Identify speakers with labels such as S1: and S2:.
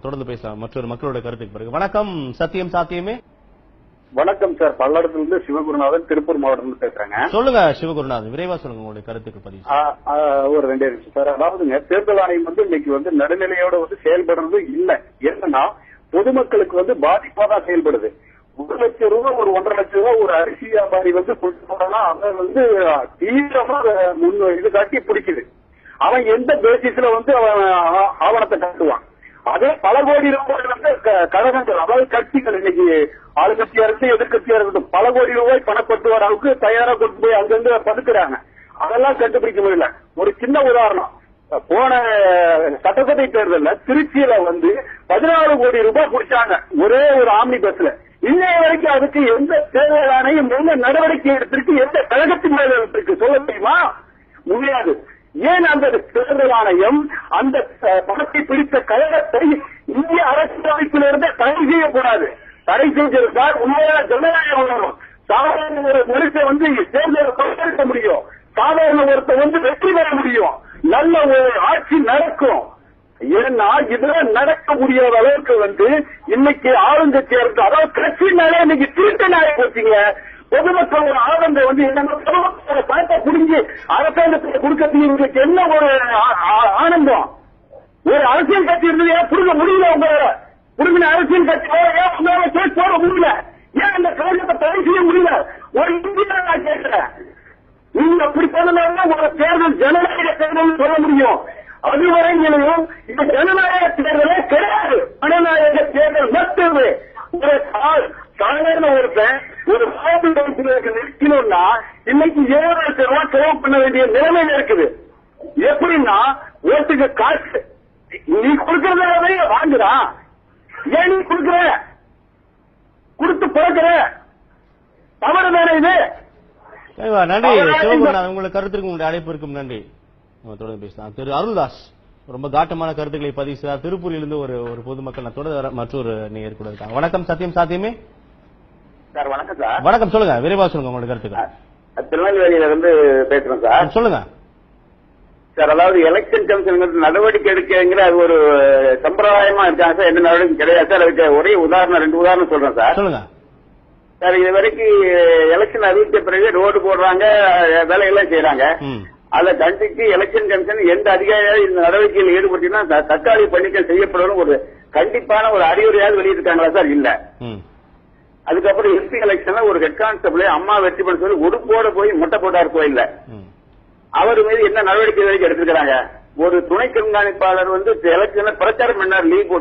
S1: தொடர்ந்து பேசலாம். மற்றொரு மக்களோட கருத்துக்கு பிறகு. வணக்கம். சத்தியம் சாத்தியமே?
S2: வணக்கம் சார். பல்லடத்துல இருந்து சிவகுருநாதன் திருப்பூர் மாவட்டத்துல பேசுறேங்க.
S1: சொல்லுங்க சிவகுருநாதன். விரைவா சொல்லுங்க உங்களுடைய கருத்துக்கு பதிவு
S2: ஒரு ரெண்டே நிமிஷம் சார். அதாவதுங்க தேர்தல் ஆணையம் வந்து இன்னைக்கு வந்து நடுநிலையோட வந்து செயல்படுறது இல்ல. என்னன்னா பொதுமக்களுக்கு வந்து பாதிப்பா தான் செயல்படுது. ஒரு லட்சம் ரூபாய் ஒரு ஒன்றரை லட்சம் ரூபாய் ஒரு அரிசி வியாபாரி வந்து கொண்டு போனா அவன் வந்து தீவிரமா முன் இது காட்டி பிடிக்குது. அவன் எந்த பேசிஸ்ல வந்து அவன் ஆவணத்தை காட்டுவான். அதே பல கோடி ரூபாய் வந்து க- கழகங்கள் அதாவது கட்சிகள் இன்னைக்கு ஆளுங்கட்சியா இருக்கட்டும் எதிர்கட்சியா இருக்கட்டும் பல கோடி ரூபாய் பணப்பட்டு வர அளவுக்கு தயாரா கொண்டு போய் அங்கிருந்து பதுக்குறாங்க அதெல்லாம் கண்டுபிடிக்க முடியல. ஒரு சின்ன உதாரணம். போன சட்டசபை தேர்தலில் திருச்சியில வந்து பதினாறு கோடி ரூபாய் குடிச்சாங்க. ஒரே ஒரு ஆம்னி பஸ்ல. இன்னைய வரைக்கும் அதுக்கு எந்த தேர்தல் ஆணையம் எந்த நடவடிக்கை எடுத்திருக்கு எந்த கழகத்தின் மேல எடுத்திருக்கு? சொல்ல முடியுமா? முடியாது. ஏன் அந்த தேர்தல் ஆணையம் அந்த பணத்தை பிடித்த கழகத்தை இந்திய அரசியலமைப்பிலிருந்து தடை செய்யக்கூடாது. தடை செஞ்சிருந்தால் உண்மையான ஜனநாயகம் வரும் சாதாரண ஒரு மனுஷன் வந்து தேர்தலில் பங்கெடுக்க முடியும். சாதாரண ஒருத்தர் வந்து வெற்றி பெற முடியும். நல்ல ஒரு ஆட்சி நடக்கும். ஏன்னா இதெல்லாம் நடக்க முடியாத அளவுக்கு வந்து இன்னைக்கு ஆளுங்கட்சியா இருக்கு அதாவது கட்சினாலே இன்னைக்கு திருட்டனாய போச்சுங்க. பொதுமக்கள் ஒரு ஆனந்தம் வந்து என்னன்னா பணத்தை புரிஞ்சு அரசாங்கத்துக்கு கொடுக்கறதுக்கு இவங்களுக்கு என்ன ஒரு ஆ- ஆ- ஆனந்தம்? ஒரு அரசியல் கட்சி இருந்தது ஏன் புரிஞ்ச முடியல உங்களோட புடுங்கின அரசியல் கட்சி ஏன் உங்களால கேஸ் போட முடியல? ஏன் அந்த கழகத்தை தடை செய்ய முடியல? ஒரு இந்தியா நான் கேட்கிறேன். நீங்க அப்படி பண்ணலாம் ஒரு தேர்தல் ஜனநாயக தேர்தல் சொல்ல முடியும். அதுவரையிலும் இந்த ஜனநாயக தேர்தலே கிடையாது. ஜனநாயக தேர்தல் மட்டுமே ஒரு சாதாரண ஒருத்தன் கவுன்சிலருக்கு நிற்கணும்னா இன்னைக்கு ஏழு லட்சம் ரூபாய் செலவு பண்ண வேண்டிய நிலைமையில இருக்குது. எப்படின்னா ஓட்டுக்கு காசு. நீ கொடுக்கறதாவே வாங்குறா ஏன் நீ கொடுக்கற? கொடுத்து பிறக்கிற தவறு தானே இது?
S1: நன்றி. சிவகுருநாதன் உங்களுடைய கருத்திற்கு உங்களுடைய அழைப்பிற்கும் நன்றி. நம்ம தொடர்ந்து பேசலாம். திரு அருள்தாஸ் ரொம்ப காட்டமான கருத்துக்களை பதிவு செய்தார். திருப்பூரிலிருந்து ஒரு ஒரு பொதுமக்கள். நான் தொடர்ந்து மற்றொரு நேயர் கூட இருக்காங்க. வணக்கம். சத்தியம் சாத்தியமே?
S2: சார் வணக்கம் சார்.
S1: வணக்கம் சொல்லுங்க. விரைவா சொல்லுங்க உங்களுடைய கருத்துக்கள்.
S2: திருநெல்வேலியில இருந்து பேசுறேன் சார்.
S1: சொல்லுங்க.
S2: சார் அதாவது எலெக்ஷன் கமிஷன் நடவடிக்கை எடுக்கங்கிற அது ஒரு சம்பிரதாயமா இருக்காங்க சார். எந்த நடவடிக்கை கிடையாது சார். அதுக்கு ஒரே உதாரணம் ரெண்டு உதாரணம் சொல்றேன் சார்.
S1: சொல்லுங்க.
S2: சார் இது வரைக்கும் எலெக்ஷன் அறிவித்த பிறகு ரோடு போடுறாங்க வேலையெல்லாம் செய்யறாங்க அதை கண்டித்து எலெக்ஷன் கமிஷன் எந்த அதிகாரியாவது இந்த நடவடிக்கையில் ஈடுபட்டீங்கன்னா தற்காலிக பணிகள் செய்யப்படும் ஒரு கண்டிப்பான ஒரு அறிவுரையாவது வெளியிட்டிருக்காங்களா சார்? இல்ல. அதுக்கப்புறம் எம்பி எலெக்ஷன்ல ஒரு ஹெட் கான்ஸ்டபிள் அம்மா வெற்றி பண்ண சொல்லி உடுப்போட போய் முட்டை போட்டார் கோயில்ல. அவர் மீது என்ன நடவடிக்கை வரைக்கும் எடுத்திருக்கிறாங்க? ஒரு துணை கண்காணிப்பாளர் வந்து எலெக்ஷன்ல பிரச்சாரம் பண்ணார் லீவ் போட்டு